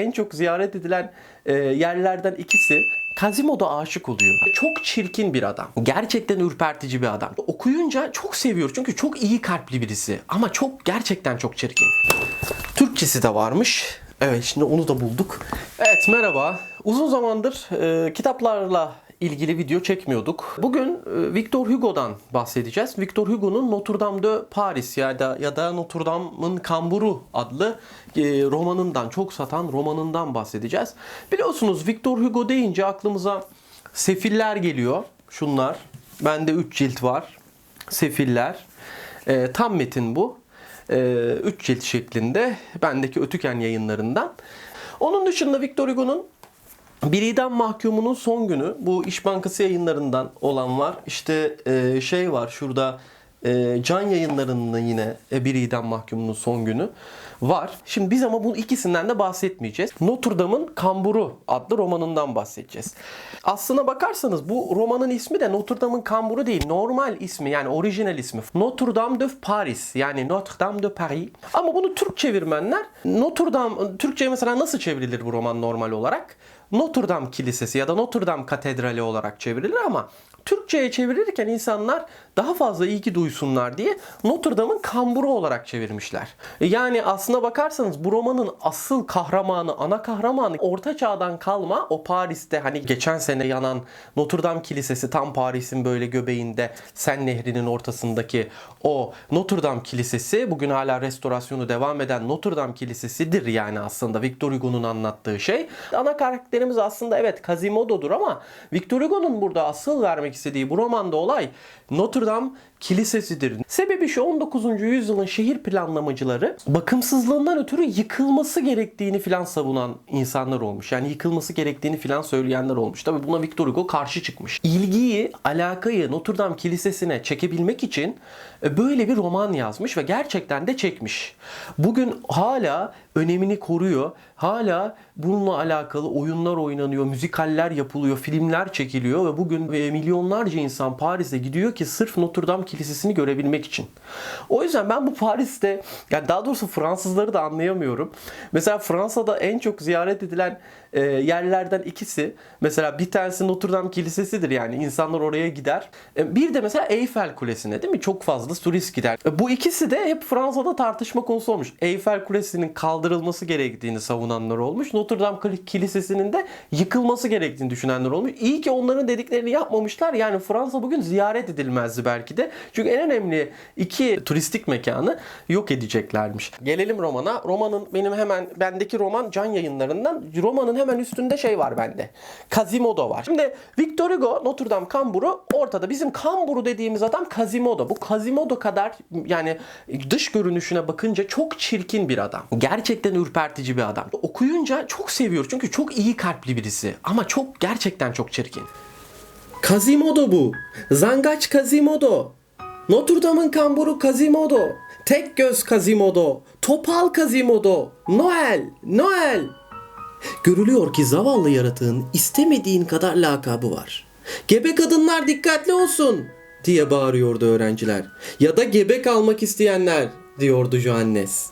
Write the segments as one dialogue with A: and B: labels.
A: En çok ziyaret edilen e, yerlerden ikisi Quasimodo aşık oluyor. Çok çirkin bir adam. Gerçekten ürpertici bir adam. Okuyunca çok seviyor çünkü çok iyi kalpli birisi. Ama çok gerçekten çok çirkin. Türkçesi de varmış. Evet şimdi onu da bulduk. Evet merhaba. Uzun zamandır e, kitaplarla ilgili video çekmiyorduk. Bugün e, Victor Hugo'dan bahsedeceğiz. Victor Hugo'nun Notre Dame de Paris ya da ya da Notre Dame'ın Kamburu adlı e, romanından çok satan romanından bahsedeceğiz. Biliyorsunuz Victor Hugo deyince aklımıza Sefiller geliyor. Şunlar. Bende 3 cilt var. Sefiller. E, tam metin bu. 3 cilt şeklinde. Bendeki Ötüken yayınlarından. Onun dışında Victor Hugo'nun bir idam mahkumunun son günü bu İş Bankası yayınlarından olan var. İşte e, şey var şurada e, can yayınlarının yine e, bir idam mahkumunun son günü var. Şimdi biz ama bu ikisinden de bahsetmeyeceğiz. Notre Dame'ın Kamburu adlı romanından bahsedeceğiz. Aslına bakarsanız bu romanın ismi de Notre Dame'ın Kamburu değil. Normal ismi yani orijinal ismi. Notre Dame de Paris yani Notre Dame de Paris. Ama bunu Türk çevirmenler Notre Dame Türkçe'ye mesela nasıl çevrilir bu roman normal olarak? Notre Dame Kilisesi ya da Notre Dame Katedrali olarak çevrilir ama Türkçe'ye çevirirken insanlar daha fazla ilgi duysunlar diye Notre Dame'ın kamburu olarak çevirmişler. Yani aslına bakarsanız bu romanın asıl kahramanı, ana kahramanı Orta Çağ'dan kalma o Paris'te hani geçen sene yanan Notre Dame Kilisesi tam Paris'in böyle göbeğinde Sen Nehri'nin ortasındaki o Notre Dame Kilisesi bugün hala restorasyonu devam eden Notre Dame Kilisesi'dir yani aslında Victor Hugo'nun anlattığı şey. Ana karakterimiz aslında evet Quasimodo'dur ama Victor Hugo'nun burada asıl vermek istediği bu romanda olay Notre Dame kilisesidir. Sebebi şu 19. yüzyılın şehir planlamacıları bakımsızlığından ötürü yıkılması gerektiğini filan savunan insanlar olmuş. Yani yıkılması gerektiğini filan söyleyenler olmuş. Tabi buna Victor Hugo karşı çıkmış. İlgiyi, alakayı Notre Dame kilisesine çekebilmek için e, böyle bir roman yazmış ve gerçekten de çekmiş. Bugün hala önemini koruyor. Hala bununla alakalı oyunlar oynanıyor, müzikaller yapılıyor, filmler çekiliyor ve bugün e, milyonlarca insan Paris'e gidiyor ki sırf Notre Dame Kilisesi'ni görebilmek için. O yüzden ben bu Paris'te, yani daha doğrusu Fransızları da anlayamıyorum. Mesela Fransa'da en çok ziyaret edilen e, yerlerden ikisi, mesela bir tanesi Notre Dame Kilisesi'dir yani insanlar oraya gider. E, bir de mesela Eyfel Kulesi'ne değil mi? Çok fazla turist gider. E, bu ikisi de hep Fransa'da tartışma konusu olmuş. Eyfel Kulesi'nin kaldırılması gerektiğini savunanlar olmuş. Notre Dame Kilisesi'nin de yıkılması gerektiğini düşünenler olmuş. İyi ki onların dediklerini yapmamışlar. Yani Fransa bugün ziyaret edilmezdi belki de. Çünkü en önemli iki turistik mekanı yok edeceklermiş. Gelelim romana. Romanın benim hemen bendeki roman can yayınlarından. Romanın hemen üstünde şey var bende. Quasimodo var. Şimdi Victor Hugo Notre Dame Kamburu ortada. Bizim Kamburu dediğimiz adam Quasimodo. Bu Quasimodo kadar yani dış görünüşüne bakınca çok çirkin bir adam. Gerçekten ürpertici bir adam. Okuyunca çok seviyor çünkü çok iyi kalpli birisi. Ama çok gerçekten çok çirkin. Quasimodo bu. Zangaç Quasimodo. Notre Dame'ın kamburu Quasimodo. Tek göz Quasimodo. Topal Quasimodo. Noel. Noel. Görülüyor ki zavallı yaratığın istemediğin kadar lakabı var. Gebe kadınlar dikkatli olsun diye bağırıyordu öğrenciler. Ya da gebe kalmak isteyenler diyordu Johannes.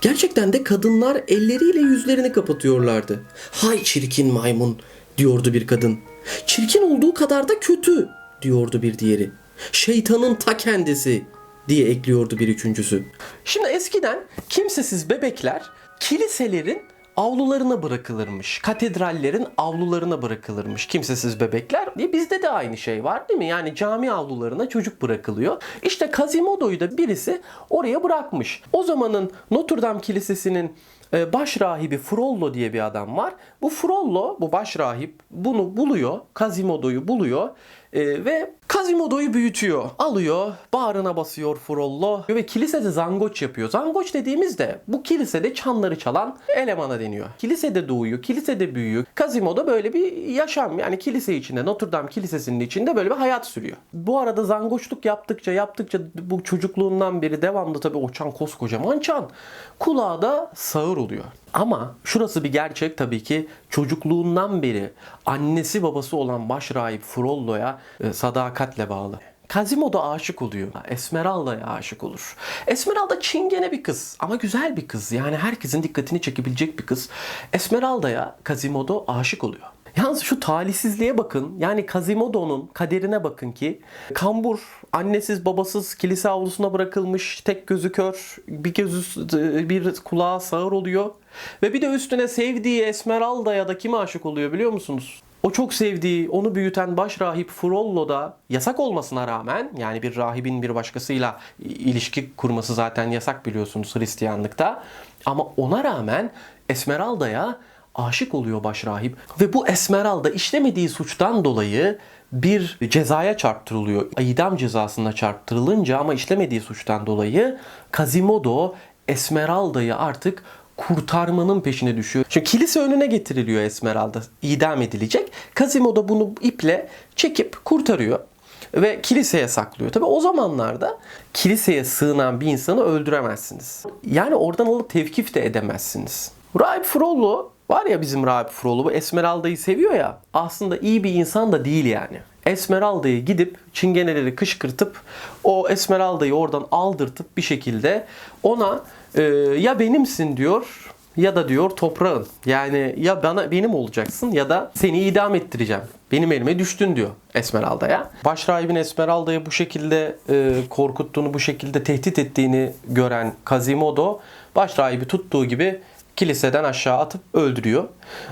A: Gerçekten de kadınlar elleriyle yüzlerini kapatıyorlardı. Hay çirkin maymun diyordu bir kadın. Çirkin olduğu kadar da kötü diyordu bir diğeri. Şeytanın ta kendisi diye ekliyordu bir üçüncüsü. Şimdi eskiden kimsesiz bebekler kiliselerin avlularına bırakılırmış. Katedrallerin avlularına bırakılırmış kimsesiz bebekler. diye bizde de aynı şey var değil mi? Yani cami avlularına çocuk bırakılıyor. İşte Quasimodo'yu da birisi oraya bırakmış. O zamanın Notre Dame Kilisesi'nin e, baş rahibi Frollo diye bir adam var. Bu Frollo, bu baş rahip bunu buluyor. Quasimodo'yu buluyor. E, ve Quasimodo'yu büyütüyor. Alıyor, bağrına basıyor Frollo ve kilisede zangoç yapıyor. Zangoç dediğimizde bu kilisede çanları çalan elemana deniyor. Kilisede doğuyor, kilisede büyüyor. Quasimodo böyle bir yaşam yani kilise içinde, Notre Dame Kilisesi'nin içinde böyle bir hayat sürüyor. Bu arada zangoçluk yaptıkça yaptıkça bu çocukluğundan beri devamlı tabii o çan koskocaman çan. Kulağı da sağır oluyor. Ama şurası bir gerçek tabii ki çocukluğundan beri annesi babası olan baş rahip Frollo'ya e, sadakatle bağlı. Quasimodo aşık oluyor. Esmeralda'ya aşık olur. Esmeralda çingene bir kız ama güzel bir kız. Yani herkesin dikkatini çekebilecek bir kız. Esmeralda'ya Quasimodo aşık oluyor. Yalnız şu talihsizliğe bakın. Yani Quasimodo'nun kaderine bakın ki kambur, annesiz babasız kilise avlusuna bırakılmış, tek gözü kör, bir gözü bir kulağı sağır oluyor. Ve bir de üstüne sevdiği Esmeralda'ya da kime aşık oluyor biliyor musunuz? O çok sevdiği, onu büyüten baş rahip Frollo da yasak olmasına rağmen yani bir rahibin bir başkasıyla ilişki kurması zaten yasak biliyorsunuz Hristiyanlıkta. Ama ona rağmen Esmeralda'ya aşık oluyor başrahip ve bu Esmeralda işlemediği suçtan dolayı bir cezaya çarptırılıyor. İdam cezasına çarptırılınca ama işlemediği suçtan dolayı Quasimodo Esmeralda'yı artık kurtarmanın peşine düşüyor. Çünkü kilise önüne getiriliyor Esmeralda. idam edilecek. Quasimodo bunu iple çekip kurtarıyor ve kiliseye saklıyor. Tabi o zamanlarda kiliseye sığınan bir insanı öldüremezsiniz. Yani oradan alıp tevkif de edemezsiniz. Rahip Frollo var ya bizim Rahip Frollo bu Esmeralda'yı seviyor ya aslında iyi bir insan da değil yani. Esmeralda'yı gidip çingeneleri kışkırtıp o Esmeralda'yı oradan aldırtıp bir şekilde ona e, ya benimsin diyor ya da diyor toprağın. Yani ya bana benim olacaksın ya da seni idam ettireceğim. Benim elime düştün diyor Esmeralda'ya. Başrahibin Esmeralda'yı bu şekilde e, korkuttuğunu, bu şekilde tehdit ettiğini gören Quasimodo başrahibi tuttuğu gibi kiliseden aşağı atıp öldürüyor.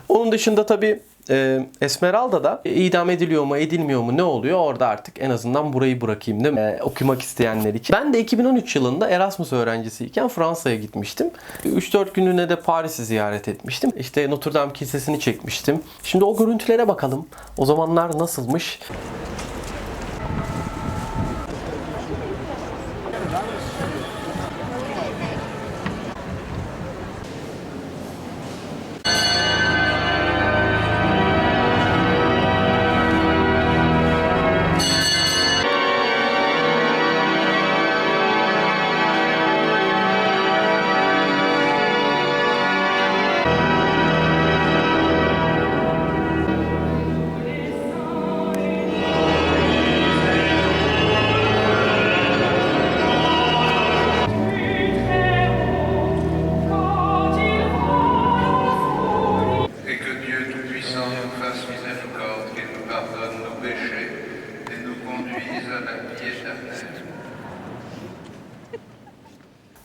A: Onun dışında tabi e, Esmeralda da idam ediliyor mu edilmiyor mu ne oluyor orada artık en azından burayı bırakayım değil mi? E, okumak isteyenler için. Ben de 2013 yılında Erasmus öğrencisiyken Fransa'ya gitmiştim. 3-4 günlüğüne de Paris'i ziyaret etmiştim. İşte Notre Dame Kilisesi'ni çekmiştim. Şimdi o görüntülere bakalım. O zamanlar nasılmış?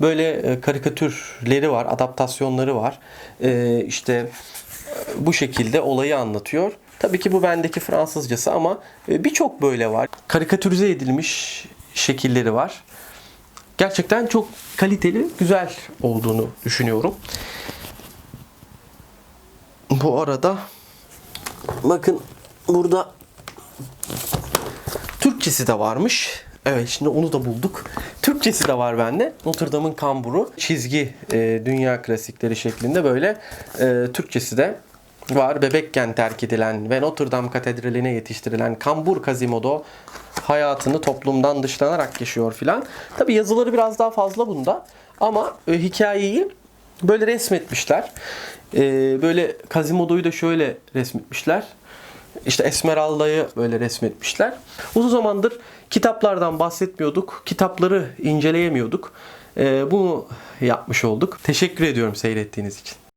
A: Böyle e, karikatürleri var, adaptasyonları var. E, işte e, bu şekilde olayı anlatıyor. Tabii ki bu bendeki Fransızcası ama e, birçok böyle var. Karikatürize edilmiş şekilleri var. Gerçekten çok kaliteli, güzel olduğunu düşünüyorum. Bu arada bakın burada Türkçesi de varmış. Evet şimdi onu da bulduk. Türkçesi de var bende. Notre Dame'ın kamburu. Çizgi e, dünya klasikleri şeklinde böyle e, Türkçesi de var. Bebekken terk edilen ve Notre Dame katedraline yetiştirilen kambur Quasimodo hayatını toplumdan dışlanarak yaşıyor filan. Tabi yazıları biraz daha fazla bunda. Ama e, hikayeyi böyle resmetmişler. E, böyle Quasimodo'yu da şöyle resmetmişler. İşte Esmeralda'yı böyle resmetmişler. Uzun zamandır kitaplardan bahsetmiyorduk. Kitapları inceleyemiyorduk. Ee, bunu yapmış olduk. Teşekkür ediyorum seyrettiğiniz için.